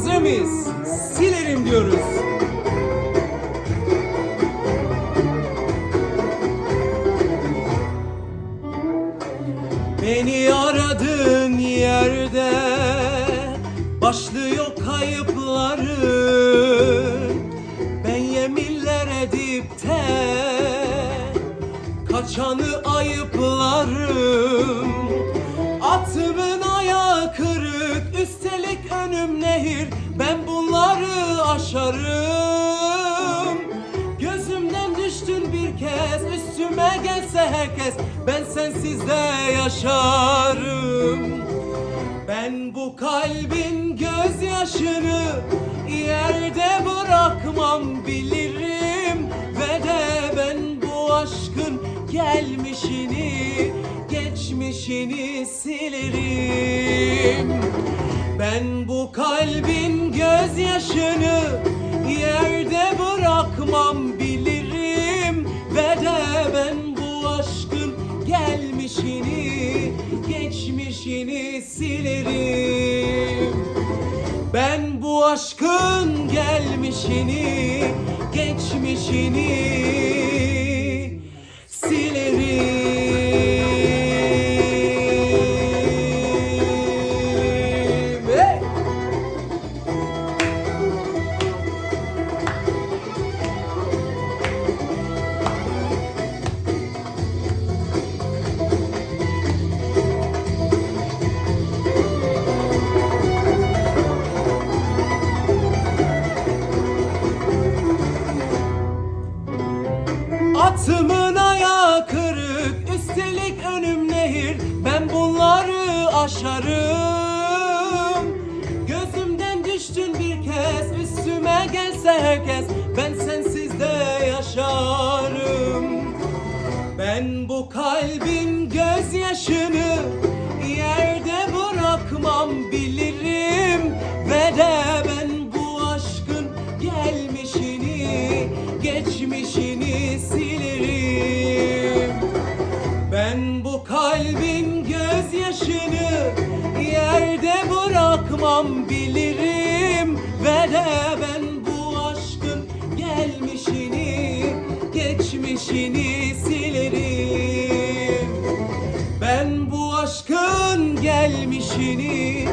Hazır mıyız? Silerim diyoruz. Beni aradığın yerde başlıyor kayıpları Ben yeminler edip de kaçanı ayıplarım Atımın ayağı kırık nehir Ben bunları aşarım. Gözümden düştün bir kez üstüme gelse herkes Ben sensiz de yaşarım. Ben bu kalbin gözyaşını yerde bırakmam bilirim. Ve de ben bu aşkın gelmişini geçmişini silerim Ben bu kalbin gözyaşını yerde bırakmam bilirim. Ve de ben bu aşkın gelmişini geçmişini silerim. Ben bu aşkın gelmişini geçmişini Atımın ayağı kırık Üstelik önüm nehir. Ben bunları aşarım. Gözümden düştün bir kez Üstüme gelse herkes. Ben sensiz de yaşarım. Ben bu kalbin gözyaşını bırakmam bilirim. Ve de ben bu aşkın gelmişini geçmişini silerim. Ben bu aşkın gelmişini